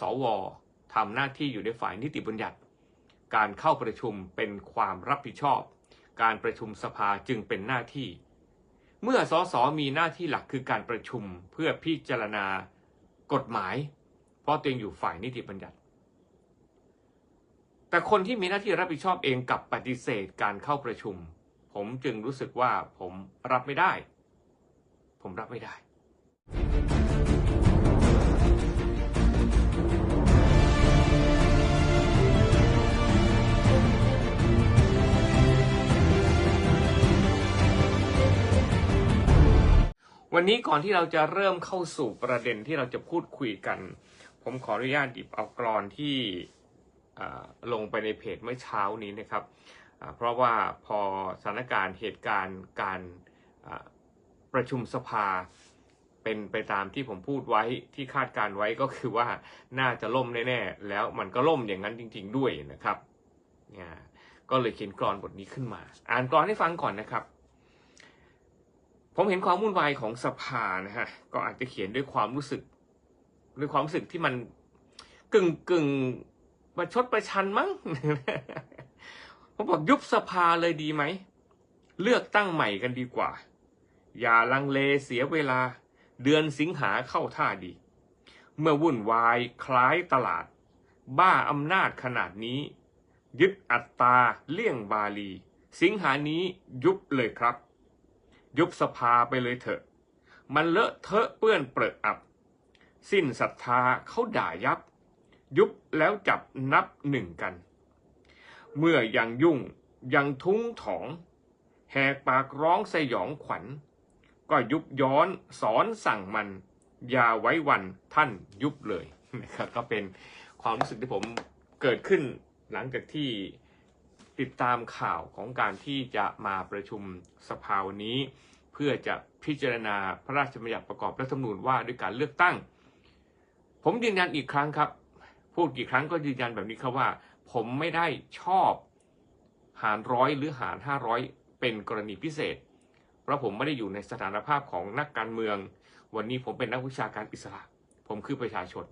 สวทำหน้าที่อยู่ในฝ่ายนิติบัญญัติ การเข้าประชุมเป็นความรับผิดชอบ การประชุมสภาจึงเป็นหน้าที่ เมื่อสสมีหน้าที่หลักคือการประชุมเพื่อพิจารณากฎหมาย เพราะตัวเองอยู่ฝ่ายนิติบัญญัติ แต่คนที่มีหน้าที่รับผิดชอบเองกับปฏิเสธการเข้าประชุม ผมจึงรู้สึกว่าผมรับไม่ได้ ผมรับไม่ได้ วันนี้ก่อนที่เราจะเริ่มเข้าสู่ประเด็นที่เราจะพูดคุยกัน ผมขออนุญาตหยิบเอากรอนที่ลงไปในเพจเมื่อเช้านี้นะครับ เพราะว่าพอสถานการณ์เหตุการณ์การประชุมสภาเป็นไปตามที่ผมพูดไว้ที่คาดการไว้ก็คือว่าน่าจะล่มแน่ๆแล้วมันก็ล่มอย่างนั้นจริง ๆ ด้วยนะครับเนี่ยก็เลยเขียนกรอนบทนี้ขึ้นมา อ่านกรอนให้ฟังก่อนนะครับ ผมเห็นความวุ่นวายของสภานะฮะ ก็อาจจะเขียนด้วยความรู้สึก ด้วยความรู้สึกที่มันกึ่งกึ่งประชดประชันมั้ง ผมบอกยุบสภาเลยดีไหม เลือกตั้งใหม่กันดีกว่า อย่าลังเลเสียเวลา เดือนสิงหาเข้าท่าดี เมื่อวุ่นวายคล้ายตลาด บ้าอำนาจขนาดนี้ ยึดอัตราเลี่ยงบาลี สิงหานี้ยุบเลยครับ ยุบสภาไปเลยเถอะ มันเลอะเทอะเปื้อนเปรอะอับ สิ้นศรัทธาเขาด่ายับ ยุบแล้วจับนับหนึ่งกัน เมื่อยังยุ่งยังทุ้งถอง แหกปากร้องสยองขวัญ ก็ยุบย้อนสอนสั่งมัน อย่าไว้วันท่านยุบเลยนะครับก็เป็นความรู้สึกที่ผมเกิดขึ้นหลังจากที่ ติดตามข่าวของการที่จะมาประชุมสภาวันนี้ เพื่อจะพิจารณาพระราชบัญญัติประกอบรัฐธรรมนูญว่าด้วยการเลือกตั้ง ผมยืนยันอีกครั้งครับ พูดกี่ครั้งก็ยืนยันแบบนี้ครับว่า ผมไม่ได้ชอบหารร้อยหรือหารห้าร้อยเป็นกรณีพิเศษ เพราะผมไม่ได้อยู่ในสถานภาพของนักการเมือง วันนี้ผมเป็นนักวิชาการอิสระ ผมคือประชาชน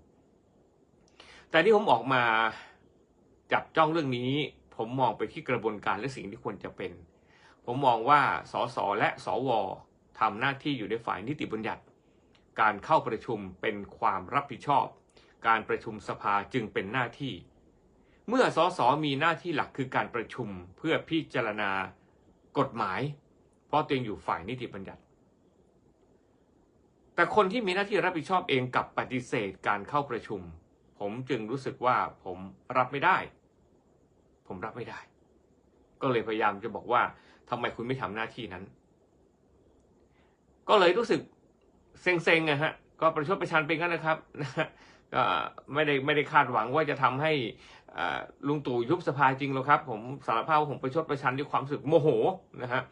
แต่ที่ผมออกมาจับจ้องเรื่องนี้ ผมมองไปที่กระบวนการและสิ่งที่ควรจะเป็น ผมมองว่าสสและสวทำหน้าที่อยู่ในฝ่ายนิติบัญญัติ การเข้าประชุมเป็นความรับผิดชอบ การประชุมสภาจึงเป็นหน้าที่ เมื่อสสมีหน้าที่หลักคือการประชุมเพื่อพิจารณากฎหมาย เพราะตัวเองอยู่ฝ่ายนิติบัญญัติ แต่คนที่มีหน้าที่รับผิดชอบเองกับปฏิเสธการเข้าประชุม ผมจึงรู้สึกว่าผมรับไม่ได้ ผมรับไม่ได้ ก็เลยพยายามจะบอกว่าทำไมคุณไม่ทำหน้าที่นั้น ก็เลยรู้สึกเซ็งๆนะฮะ ก็ประชดประชันเป็นกันนะครับนะก็ไม่ได้ไม่ได้คาดหวังว่าจะทำให้ลุงตู่ยุบสภาจริงหรอกครับ ผมสารภาพผมประชดประชันด้วยความรู้สึกโมโหนะฮะ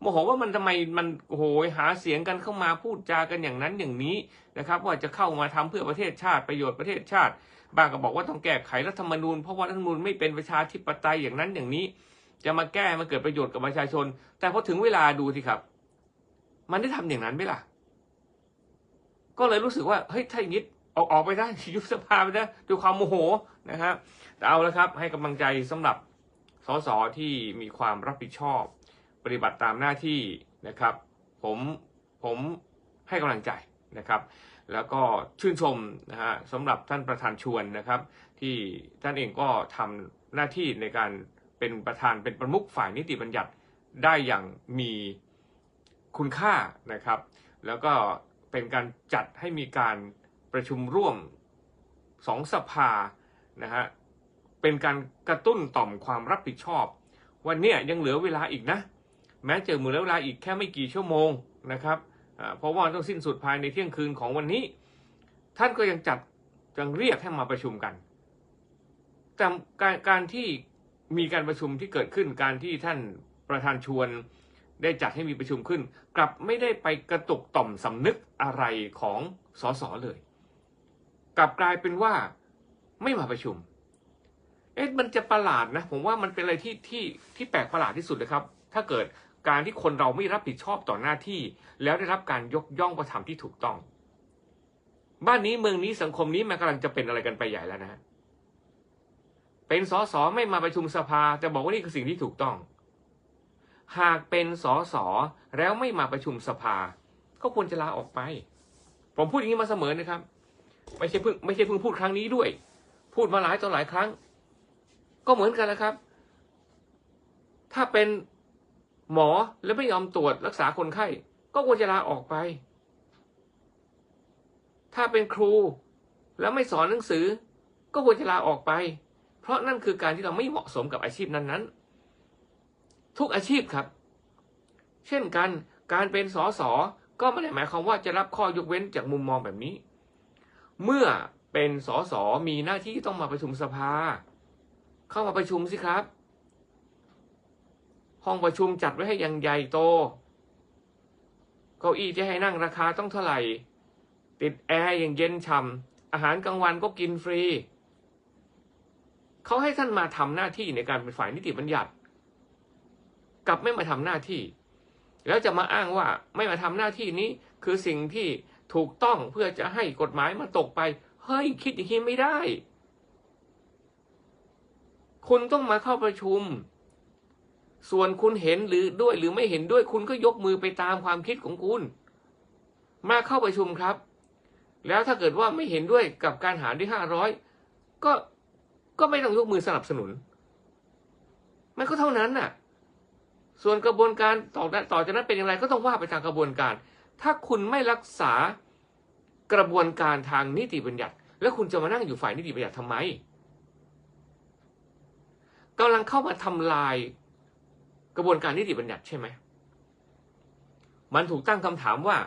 โมโหว่ามันทำไมมันโอ้โหหาเสียงกันเข้ามาพูดจากันอย่างนั้นอย่างนี้นะครับ ว่าจะเข้ามาทำเพื่อประเทศชาติประโยชน์ประเทศชาติ บางก็บอกว่าต้องแก้ไขรัฐธรรมนูญเพราะว่ารัฐธรรมนูญไม่เป็นประชาธิปไตยอย่างนั้นอย่างนี้ จะมาแก้มาเกิดประโยชน์กับประชาชน แต่พอถึงเวลาดูสิครับ มันได้ทำอย่างนั้นไหมล่ะ ก็เลยรู้สึกว่าเฮ้ยถ้าอย่างนี้ออกออกไปได้ยุบสภาไปได้ด้วยความโมโหนะฮะแต่เอาล้วครับ ให้กำลังใจสำหรับสสที่มีความรับผิดชอบ ปฏิบัติตามหน้าที่นะครับ ผมผมให้กำลังใจนะครับ แล้วก็ชื่นชมนะฮะสำหรับท่านประธานชวนนะครับ ที่ท่านเองก็ทำหน้าที่ในการเป็นประธานเป็นประมุขฝ่ายนิติบัญญัติได้อย่างมีคุณค่านะครับ แล้วก็เป็นการจัดให้มีการประชุมร่วมสองสภานะฮะเป็นการกระตุ้นต่อมความรับผิดชอบ วันเนี้ยยังเหลือเวลาอีกนะ แม้จะเหลือเวลาอีกแค่ไม่กี่ชั่วโมงนะครับ เพราะว่าต้องสิ้นสุดภายในเที่ยงคืนของวันนี้ ท่านก็ยังจัดยังเรียกให้มาประชุมกันแต่การการที่มีการประชุมที่เกิดขึ้นการที่ท่านประธานชวนได้จัดให้มีประชุมขึ้น กลับไม่ได้ไปกระตุกต่อมสำนึกอะไรของสสเลย กลับกลายเป็นว่าไม่มาประชุม เอ๊ะมันจะประหลาดนะ ผมว่ามันเป็นอะไรที่ที่ที่แปลกประหลาดที่สุดเลยครับ ถ้าเกิด การที่คนเราไม่รับผิดชอบต่อหน้าที่ แล้วได้รับการยกย่องประทำที่ถูกต้อง บ้านนี้เมืองนี้สังคมนี้มันกำลังจะเป็นอะไรกันไปใหญ่แล้วนะ เป็นสสไม่มาประชุมสภาแต่บอกว่านี่คือสิ่งที่ถูกต้อง หากเป็นสสแล้วไม่มาประชุมสภา ก็ควรจะลาออกไป ผมพูดอย่างนี้มาเสมอนะครับ ไม่ใช่เพิ่งไม่ใช่เพิ่งพูดครั้งนี้ด้วย พูดมาหลายต่อหลายครั้ง ก็เหมือนกันแล้วครับ ถ้าเป็น หมอแล้วไม่ยอมตรวจรักษาคนไข้ ก็ควรจะลาออกไป ถ้าเป็นครูแล้วไม่สอนหนังสือ ก็ควรจะลาออกไป เพราะนั่นคือการที่เราไม่เหมาะสมกับอาชีพนั้นๆ ทุกอาชีพครับ เช่นกันการเป็นสสก็ไม่ได้หมายความว่าจะรับข้อยกเว้นจากมุมมองแบบนี้ เมื่อเป็นสสมีหน้าที่ต้องมาประชุมสภา เข้ามาประชุมสิครับ ห้องประชุมจัดไว้ให้อย่างใหญ่โต เก้าอี้จะให้นั่งราคาต้องเท่าไหร่ ติดแอร์อย่างเย็นฉ่ำอาหารกลางวันก็กินฟรี เขาให้ท่านมาทำหน้าที่ในการเป็นฝ่ายนิติบัญญัติ กลับไม่มาทำหน้าที่ แล้วจะมาอ้างว่าไม่มาทำหน้าที่นี้คือสิ่งที่ถูกต้องเพื่อจะให้กฎหมายมาตกไป เฮ้ยคิดอย่างนี้ไม่ได้ คุณต้องมาเข้าประชุม ส่วนคุณเห็นหรือด้วยหรือไม่เห็นด้วยคุณก็ยกมือไปตามความคิดของคุณ มาเข้าประชุมครับ แล้วถ้าเกิดว่าไม่เห็นด้วยกับการหารด้วยห้าร้อยก็ก็ไม่ต้องยกมือสนับสนุน มันก็เท่านั้นน่ะ ส่วนกระบวนการต่อต่อจากนั้นเป็นอย่างไรก็ต้องว่าไปตามกระบวนการ ถ้าคุณไม่รักษากระบวนการทางนิติบัญญัติ แล้วคุณจะมานั่งอยู่ฝ่ายนิติบัญญัติทำไมกำลังเข้ามาทำลาย กระบวนการนิติบัญญัติใช่ไหม มันถูกตั้งคำถามว่า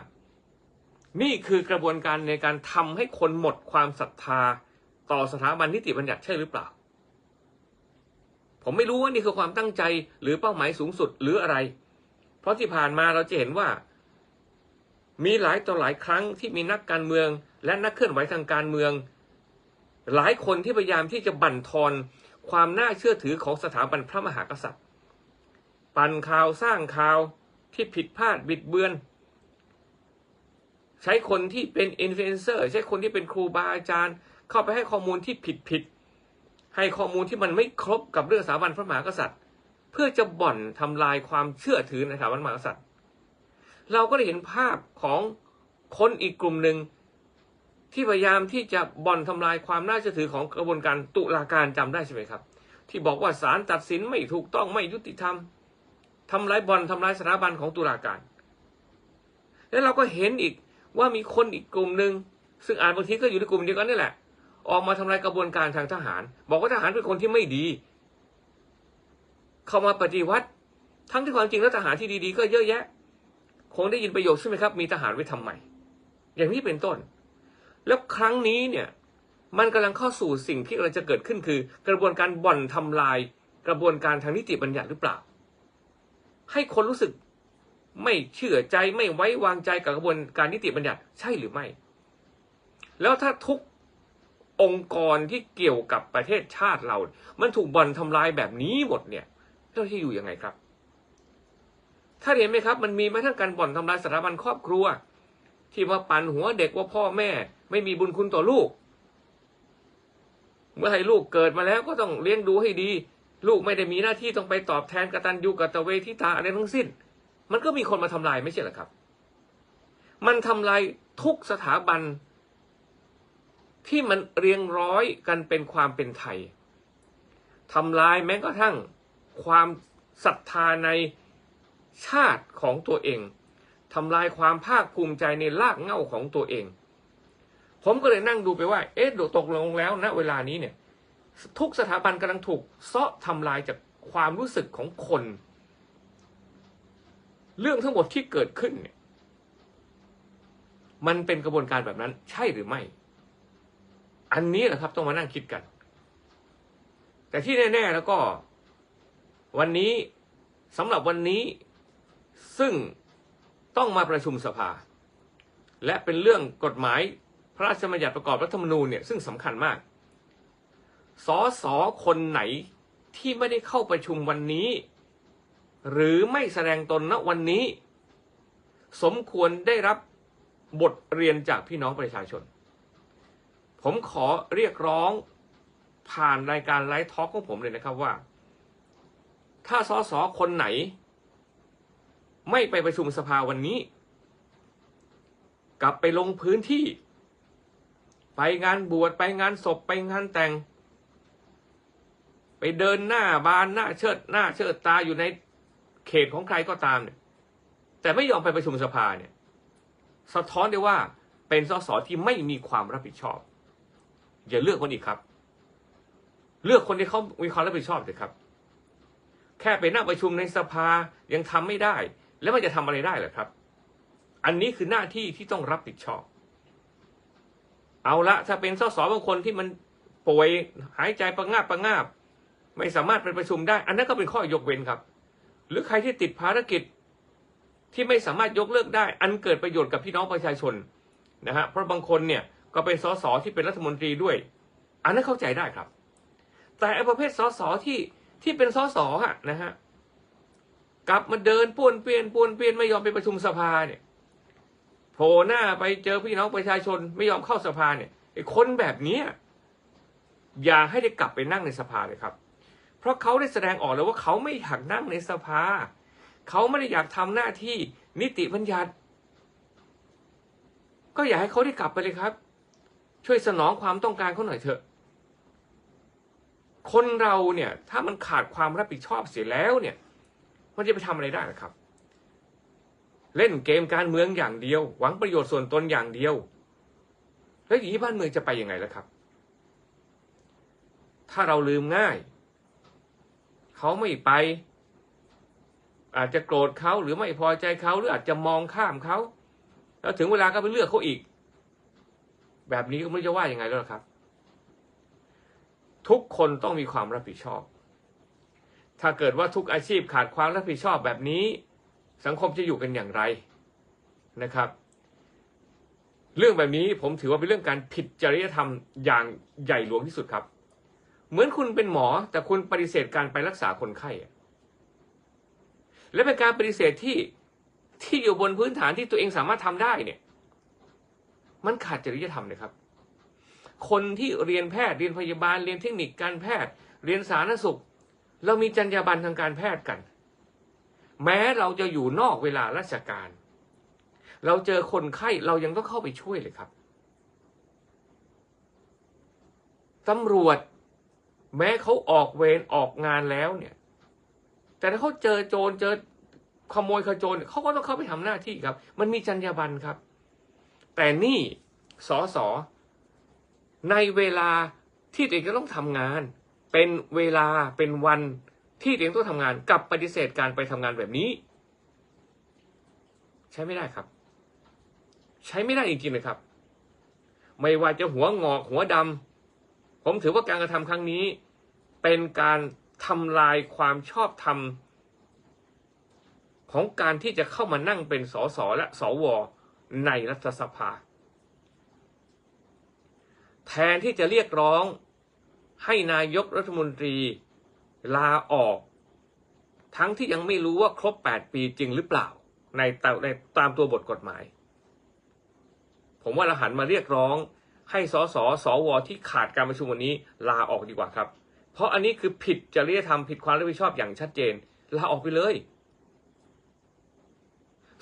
นี่คือกระบวนการในการทำให้คนหมดความศรัทธาต่อสถาบันนิติบัญญัติใช่หรือเปล่า ผมไม่รู้ว่านี่คือความตั้งใจหรือเป้าหมายสูงสุดหรืออะไร เพราะที่ผ่านมาเราจะเห็นว่า มีหลายต่อหลายครั้งที่มีนักการเมือง และนักเคลื่อนไหวทางการเมือง หลายคนที่พยายามที่จะบั่นทอนความน่าเชื่อถือของสถาบันพระมหากษัตริย์ ปั่นข่าวสร้างข่าวที่ผิดพลาดบิดเบือน ใช้คนที่เป็นอินฟลูเอนเซอร์ใช้คนที่เป็นครูบาอาจารย์ เข้าไปให้ข้อมูลที่ผิดผิดให้ข้อมูลที่มันไม่ครบกับเรื่องสถาบันพระมหากษัตริย์ เพื่อจะบ่อนทำลายความเชื่อถือในสถาบันพระมหากษัตริย์ เราก็ได้เห็นภาพของคนอีกกลุ่มหนึ่งที่พยายามที่จะบ่อนทำลายความน่าเชื่อถือของกระบวนการตุลาการจำได้ใช่ไหมครับ ที่บอกว่าศาลตัดสินไม่ถูกต้องไม่ยุติธรรม ทำลายบอนทำลายสถาบันของตุลาการ แล้วเราก็เห็นอีกว่ามีคนอีกกลุ่มหนึ่งซึ่งอ่านบางทีก็อยู่ในกลุ่มเดียวกันนี่แหละ ออกมาทำลายกระบวนการทางทหาร บอกว่าทหารเป็นคนที่ไม่ดี เข้ามาปฏิวัติ ทั้งที่ความจริงแล้วทหารที่ดีๆ ก็เยอะแยะ คงได้ยินประโยคใช่ไหมครับ มีทหารไว้ทำไมอย่างนี้เป็นต้น แล้วครั้งนี้เนี่ย มันกำลังเข้าสู่สิ่งที่กำลังจะเกิดขึ้นคือ กระบวนการบ่อนทำลาย กระบวนการทางนิติบัญญัติหรือเปล่า ให้คนรู้สึกไม่เชื่อใจไม่ไว้วางใจกับกระบวนการนิติบัญญัติใช่หรือไม่ แล้วถ้าทุกองค์กรที่เกี่ยวกับประเทศชาติเรา มันถูกบ่อนทำลายแบบนี้หมดเนี่ยเราจะอยู่ยังไงครับ ถ้าเห็นไหมครับ มันมีแม้ทั้งการบ่อนทำลายสถาบันครอบครัว ที่มาปั่นหัวเด็กว่าพ่อแม่ ไม่มีบุญคุณต่อลูก เมื่อให้ลูกเกิดมาแล้วก็ต้องเลี้ยงดูให้ดี ลูกไม่ได้มีหน้าที่ต้องไปตอบแทนกตัญญูกตเวทิตาอะไรทั้งสิ้น มันก็มีคนมาทำลายไม่ใช่หรอครับ มันทำลายทุกสถาบัน ที่มันเรียงร้อยกันเป็นความเป็นไทยทำลายแม้กระทั่งความศรัทธาในชาติของตัวเองทำลายความภาคภูมิใจในรากเหง้าของตัวเอง ผมก็เลยนั่งดูไปว่า เอ๊ะโดตกลงแล้วณเวลานี้เนี่ย ทุกสถาบันกำลังถูกเซาะทำลายจากความรู้สึกของคน เรื่องทั้งหมดที่เกิดขึ้นเนี่ย มันเป็นกระบวนการแบบนั้น ใช่หรือไม่ อันนี้แหละครับ ต้องมานั่งคิดกัน แต่ที่แน่ ๆ แล้วก็ วันนี้สำหรับวันนี้ ซึ่งต้องมาประชุมสภา และเป็นเรื่องกฎหมายพระราชบัญญัติประกอบรัฐธรรมนูญเนี่ยซึ่งสำคัญมาก สอสอคนไหนที่ไม่ได้เข้าประชุมวันนี้ หรือไม่แสดงตนณวันนี้ สมควรได้รับบทเรียนจากพี่น้องประชาชน ผมขอเรียกร้องผ่านรายการไลฟ์ทอล์กของผมเลยนะครับว่า ถ้าสสคนไหน ไม่ไปประชุมสภาวันนี้ กลับไปลงพื้นที่ ไปงานบวชไปงานศพไปงานแต่ง ไปเดินหน้าบานหน้าเชิดหน้าเชิดตาอยู่ในเขตของใครก็ตามเนี่ย แต่ไม่ยอมไปประชุมสภาเนี่ย สะท้อนได้ว่าเป็นสสที่ไม่มีความรับผิดชอบ อย่าเลือกคนอีกครับ เลือกคนที่เขามีความรับผิดชอบเถอะครับ แค่ไปนั่งประชุมในสภายังทำไม่ได้ แล้วมันจะทำอะไรได้หรอครับ อันนี้คือหน้าที่ที่ต้องรับผิดชอบ เอาละถ้าเป็นสสบางคนที่มันป่วยหายใจประงาบประงาบ ไม่สามารถไปประชุมได้ อันนั้นก็เป็นข้อยกเว้นครับ หรือใครที่ติดภารกิจที่ไม่สามารถยกเลิกได้ อันเกิดประโยชน์กับพี่น้องประชาชนนะฮะเพราะบางคนเนี่ยก็เป็นสสที่เป็นรัฐมนตรีด้วย อันนั้นเข้าใจได้ครับ แต่อประเภทสสที่ที่เป็นสสฮะนะฮะกลับมาเดินป้วนเปี้ยนป้วนเปี้ยนไม่ยอมไปประชุมสภาเนี่ยโผล่หน้าไปเจอพี่น้องประชาชนไม่ยอมเข้าสภาเนี่ยไอ้คนแบบนี้อย่าให้ได้กลับไปนั่งในสภาเลยครับ เพราะเขาได้แสดงออกแล้วว่าเขาไม่อยากนั่งในสภา เขาไม่ได้อยากทำหน้าที่นิติบัญญัติ ก็อยากให้เขาได้กลับไปเลยครับ ช่วยสนองความต้องการเขาหน่อยเถอะ คนเราเนี่ยถ้ามันขาดความรับผิดชอบเสียแล้วเนี่ย มันจะไปทำอะไรได้ล่ะครับ เล่นเกมการเมืองอย่างเดียว หวังประโยชน์ส่วนตนอย่างเดียว แล้วอย่างนี้บ้านเมืองจะไปยังไงล่ะครับ ถ้าเราลืมง่าย เขาไม่ไป อาจจะโกรธเขาหรือไม่พอใจเขาหรืออาจจะมองข้ามเขาแล้วถึงเวลาก็ไปเลือกเขาอีก แบบนี้ก็ไม่รู้จะว่ายังไงแล้วครับ ทุกคนต้องมีความรับผิดชอบ ถ้าเกิดว่าทุกอาชีพขาดความรับผิดชอบแบบนี้ สังคมจะอยู่กันอย่างไรนะครับ เรื่องแบบนี้ผมถือว่าเป็นเรื่องการผิดจริยธรรมอย่างใหญ่หลวงที่สุดครับ เหมือนคุณเป็นหมอแต่คุณปฏิเสธการไปรักษาคนไข้อะและเป็นการปฏิเสธที่ที่อยู่บนพื้นฐานที่ตัวเองสามารถทำได้เนี่ย มันขาดจริยธรรมเลยครับ คนที่เรียนแพทย์เรียนพยาบาลเรียนเทคนิคการแพทย์ เรียนสาธารณสุข เรามีจรรยาบรรณทางการแพทย์กัน แม้เราจะอยู่นอกเวลาราชการ เราเจอคนไข้เรายังต้องเข้าไปช่วยเลยครับตำรวจ แม้เขาออกเวรออกงานแล้วเนี่ย แต่ถ้าเขาเจอโจรเจอขโมยขโจรเขาก็ต้องเข้าไปทำหน้าที่ครับ มันมีจรรยาบรรณครับ แต่นี่สอสอในเวลาที่ตัวเองจะต้องทำงาน เป็นเวลาเป็นวันที่ตัวเองต้องทำงานกับปฏิเสธการไปทำงานแบบนี้ ใช้ไม่ได้ครับ ใช้ไม่ได้จริงๆเลยครับ ไม่ว่าจะหัวงอกหัวดำ ผมถือว่าการกระทำครั้งนี้ เป็นการทำลายความชอบธรรมของการที่จะเข้ามานั่งเป็นสสและสวในรัฐสภา แทนที่จะเรียกร้องให้นายกรัฐมนตรีลาออก ทั้งที่ยังไม่รู้ว่าครบ 8 ปีจริงหรือเปล่า ในตามตัวบทกฎหมาย ผมว่าเราหันมาเรียกร้อง ให้สสสวที่ขาดการประชุมวันนี้ลาออกดีกว่าครับ เพราะอันนี้คือผิดจริยธรรมผิดความรับผิดชอบอย่างชัดเจนลาออกไปเลย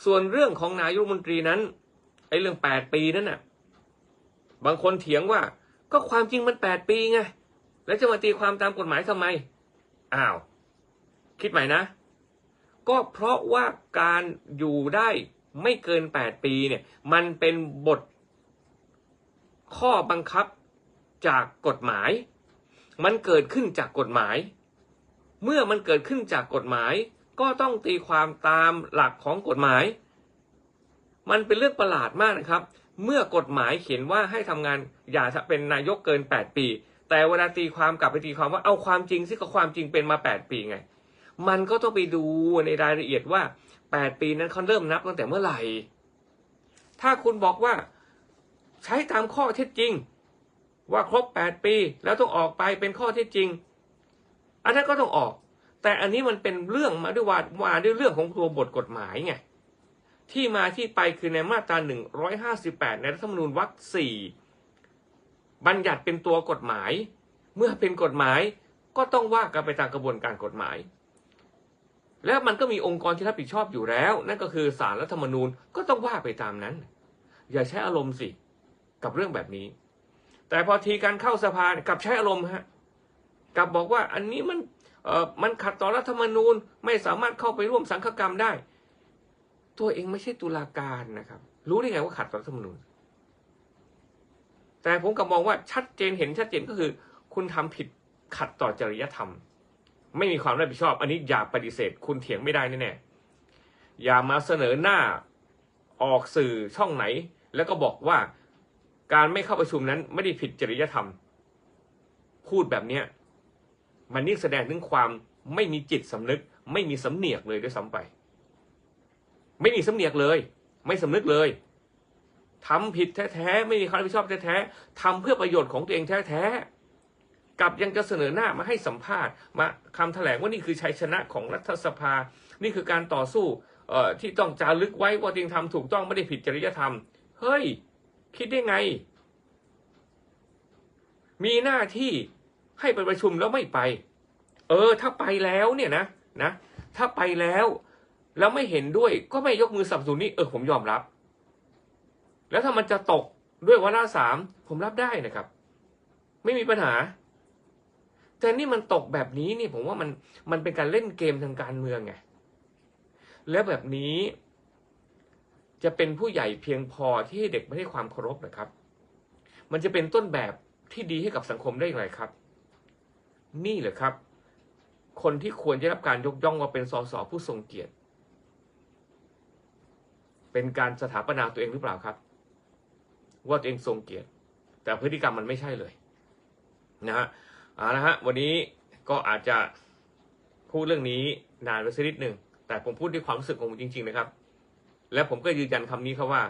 ส่วนเรื่องของนายกรัฐมนตรีนั้นไอ้เรื่อง8ปีนั้นน่ะ บางคนเถียงว่า ก็ความจริงมัน8ปีไงแล้วจะมาตีความตามกฎหมายทำไมอ้าว คิดใหม่นะ ก็เพราะว่าการอยู่ได้ไม่เกิน8ปีเนี่ย มันเป็นบท ข้อบังคับจากกฎหมาย มันเกิดขึ้นจากกฎหมาย เมื่อมันเกิดขึ้นจากกฎหมาย ก็ต้องตีความตามหลักของกฎหมาย มันเป็นเรื่องประหลาดมากนะครับ เมื่อกฎหมายเขียนว่าให้ทำงานอย่าเป็นนายกเกิน 8 ปี แต่เวลาตีความกลับไปตีความว่าเอาความจริงสิก็ความจริงเป็นมา 8 ปีไง มันก็ต้องไปดูในรายละเอียดว่า 8 ปีนั้นเขาเริ่มนับตั้งแต่เมื่อไหร่ ถ้าคุณบอกว่า ใช้ตามข้อเท็จจริง ว่าครบ8ปีแล้วต้องออกไปเป็นข้อเท็จจริง อันนั้นก็ต้องออก แต่อันนี้มันเป็นเรื่องมาด้วยว่ามาด้วยเรื่องของตัวบทกฎหมายไงที่มาที่ไปคือในมาตรา158 ในรัฐธรรมนูญวรรคสี่บัญญัติเป็นตัวกฎหมาย เมื่อเป็นกฎหมายก็ต้องว่ากันไปตามกระบวนการกฎหมาย แล้วมันก็มีองค์กรที่รับผิดชอบอยู่แล้ว นั่นก็คือศาลรัฐธรรมนูญก็ต้องว่าไปตามนั้น อย่าใช้อารมณ์สิ กับเรื่องแบบนี้ แต่พอทีการเข้าสภาเนี่ยกลับใช้อารมณ์ฮะกลับบอกว่าอันนี้มันเอ่อมันขัดต่อรัฐธรรมนูญไม่สามารถเข้าไปร่วมสังฆกรรมได้ ตัวเองไม่ใช่ตุลาการนะครับ รู้ได้ไงว่าขัดต่อรัฐธรรมนูญ แต่ผมกลับมองว่าชัดเจนเห็นชัดเจนก็คือ คุณทำผิดขัดต่อจริยธรรม ไม่มีความรับผิดชอบ อันนี้อย่าปฏิเสธ คุณเถียงไม่ได้แน่ๆอย่ามาเสนอหน้าออกสื่อช่องไหน แล้วก็บอกว่า การไม่เข้าประชุมนั้นไม่ได้ผิดจริยธรรม พูดแบบเนี้ยมันนี่แสดงถึงความไม่มีจิตสำนึก ไม่มีสำเนียกเลยด้วยซ้ำไป ไม่มีสำเนียกเลย ไม่สำนึกเลยทำผิดแท้ๆไม่มีความรับผิดชอบแท้ๆทำเพื่อประโยชน์ของตัวเองแท้ๆกับยังจะเสนอหน้ามาให้สัมภาษณ์ มาคำแถลงว่านี่คือชัยชนะของรัฐสภา นี่คือการต่อสู้เออที่ต้องจารึกไว้ว่าตัวเองทำถูกต้องไม่ได้ผิดจริยธรรม เฮ้ย คิดได้ไง มีหน้าที่ให้ไปประชุมแล้วไม่ไป เออ ถ้าไปแล้วเนี่ยนะนะถ้าไปแล้วแล้วไม่เห็นด้วยก็ไม่ยกมือสับสนนนี่เออผมยอมรับ แล้วถ้ามันจะตกด้วยวาระสามผมรับได้นะครับ ไม่มีปัญหา แต่นี่มันตกแบบนี้นี่ผมว่ามันมันเป็นการเล่นเกมทางการเมืองไงแล้วแบบนี้ จะเป็นผู้ใหญ่เพียงพอที่ให้เด็กไม่ให้ความเคารพนะครับ มันจะเป็นต้นแบบที่ดีให้กับสังคมได้อย่างไรครับ นี่แหละครับ คนที่ควรจะรับการยกย่องว่าเป็นสสผู้ทรงเกียรติ เป็นการสถาปนาตัวเองหรือเปล่าครับ ว่าตัวเองทรงเกียรติ แต่พฤติกรรมมันไม่ใช่เลยนะฮะเอาละฮะวันนี้ก็อาจจะพูดเรื่องนี้นานไปสักนิดหนึ่งแต่ผมพูดด้วยความรู้สึกของผมจริง ๆ นะครับ และผมก็ยืนยันคำนี้ครับว่า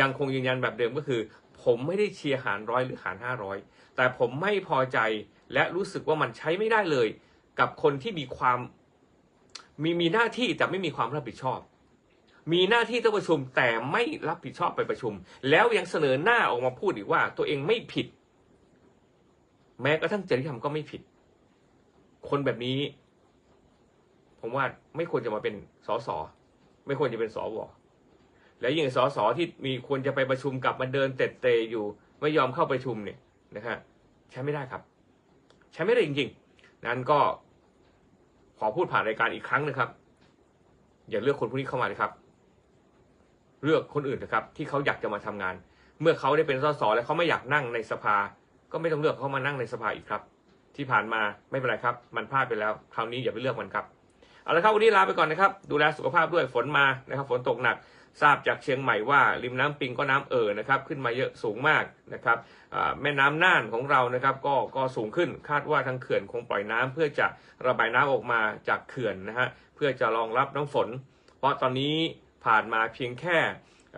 ยังคงยืนยันแบบเดิมก็คือ ผมไม่ได้เชียร์หารร้อยหรือหารห้าร้อยแต่ผมไม่พอใจและรู้สึกว่ามันใช้ไม่ได้เลย กับคนที่มีความมีมีหน้าที่แต่ไม่มีความรับผิดชอบ มีหน้าที่ต้องประชุมแต่ไม่รับผิดชอบไปประชุม แล้วยังเสนอหน้าออกมาพูดอีกว่า ตัวเองไม่ผิด แม้กระทั่งจริยธรรมก็ไม่ผิด คนแบบนี้ ผมว่าไม่ควรจะมาเป็นสส ไม่ควรจะเป็นสวและยิ่งสสที่มีควรจะไปประชุมกลับมาเดินเตะเตะอยู่ ไม่ยอมเข้าประชุมเนี่ยนะฮะใช้ไม่ได้ครับ ใช้ไม่ได้จริงๆ นั้นก็ขอพูดผ่านรายการอีกครั้งนะครับ อย่าเลือกคนพวกนี้เข้ามาเลยครับ เลือกคนอื่นนะครับ ที่เขาอยากจะมาทำงาน เมื่อเขาได้เป็นสสแล้วเขาไม่อยากนั่งในสภา ก็ไม่ต้องเลือกเขามานั่งในสภาอีกครับ ที่ผ่านมาไม่เป็นไรครับ มันพลาดไปแล้ว คราวนี้อย่าไปเลือกมันครับ เอาละครับวันนี้ลาไปก่อนนะครับ ดูแลสุขภาพด้วยฝนมานะครับ ฝนตกหนักทราบจากเชียงใหม่ว่าริมน้ำปิงก็น้ำเอ่อนะครับขึ้นมาเยอะสูงมากนะครับแม่น้ำน่านของเรานะครับก็ก็สูงขึ้นคาดว่าทางเขื่อนคงปล่อยน้ำเพื่อจะระบายน้ำออกมาจากเขื่อนนะฮะเพื่อจะรองรับน้ำฝน เพราะตอนนี้ผ่านมาเพียงแค่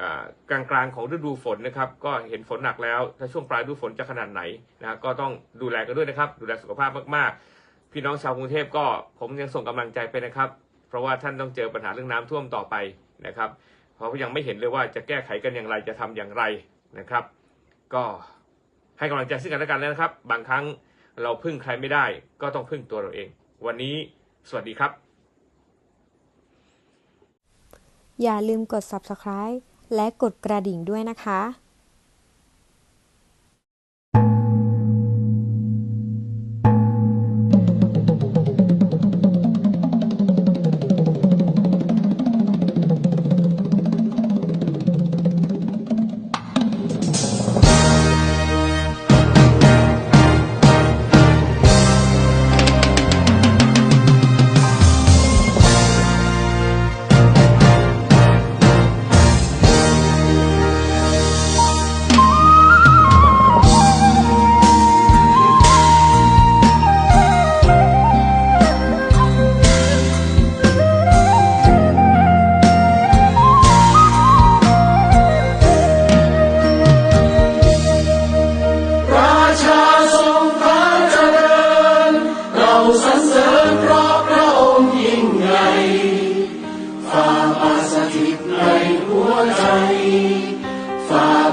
อ่ากลางๆของฤดูฝนนะครับก็เห็นฝนหนักแล้วถ้าช่วงปลายฤดูฝนจะขนาดไหนนะก็ต้องดูแลกันด้วยนะครับ ดูแลสุขภาพมากๆ พี่น้องชาวกรุงเทพก็ผมยังส่งกำลังใจไปนะครับ เพราะว่าท่านต้องเจอปัญหาเรื่องน้ำท่วมต่อไปนะครับ เพราะยังไม่เห็นเลยว่าจะแก้ไขกันอย่างไรจะทำอย่างไรนะครับ ก็ให้กำลังใจซึ่งกันและกันแล้วนะครับ บางครั้งเราพึ่งใครไม่ได้ก็ต้องพึ่งตัวเราเอง วันนี้สวัสดีครับ อย่าลืมกด subscribe และกดกระดิ่งด้วยนะคะ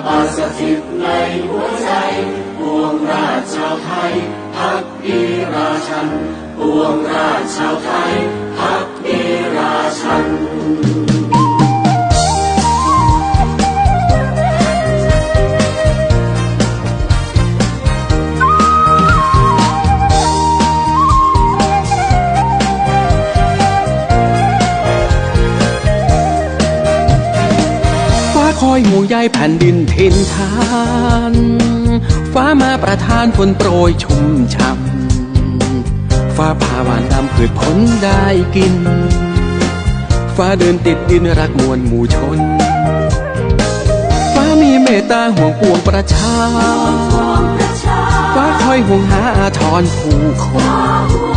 อาสถิตในหัวใจปวงราชาไทยพักดีราชันปวงราชาไทยพักดีราชัน ใยแผ่นดินทินทาน ฟ้ามาประทานฝนโปรยชุ่มช่ำฟ้าผ่าหวานดำพืชผลได้กิน ฟ้าเดินติดดินรักมวลหมู่ชน ฟ้ามีเมตตาห่วงปวงประชา ฟ้าคอยห่วงหาอาทรผู้คน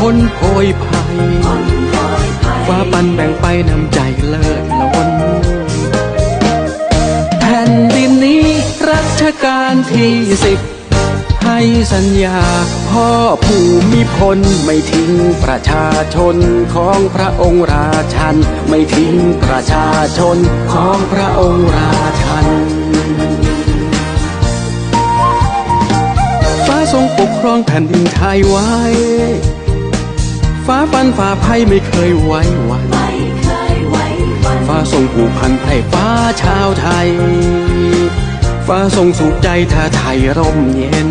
จนผ่านพ้นโพยภัยฟ้าปันแบ่งไปนำใจเลิศล้นแผ่นดินนี้รัชกาลที่สิบให้สัญญาพ่อภูมิพลไม่ทิ้งประชาชนของพระองค์ราชัน ไม่ทิ้งประชาชนของพระองค์ราชันฟ้าทรงปกครองแผ่นดินไทยไว้ ฟ้าฟันฝ่าภัยไม่เคยไว้วันฟ้าทรงผูกพันให้ฟ้าชาวไทย ฟ้าทรงสุขใจถ้าไทยร่มเย็น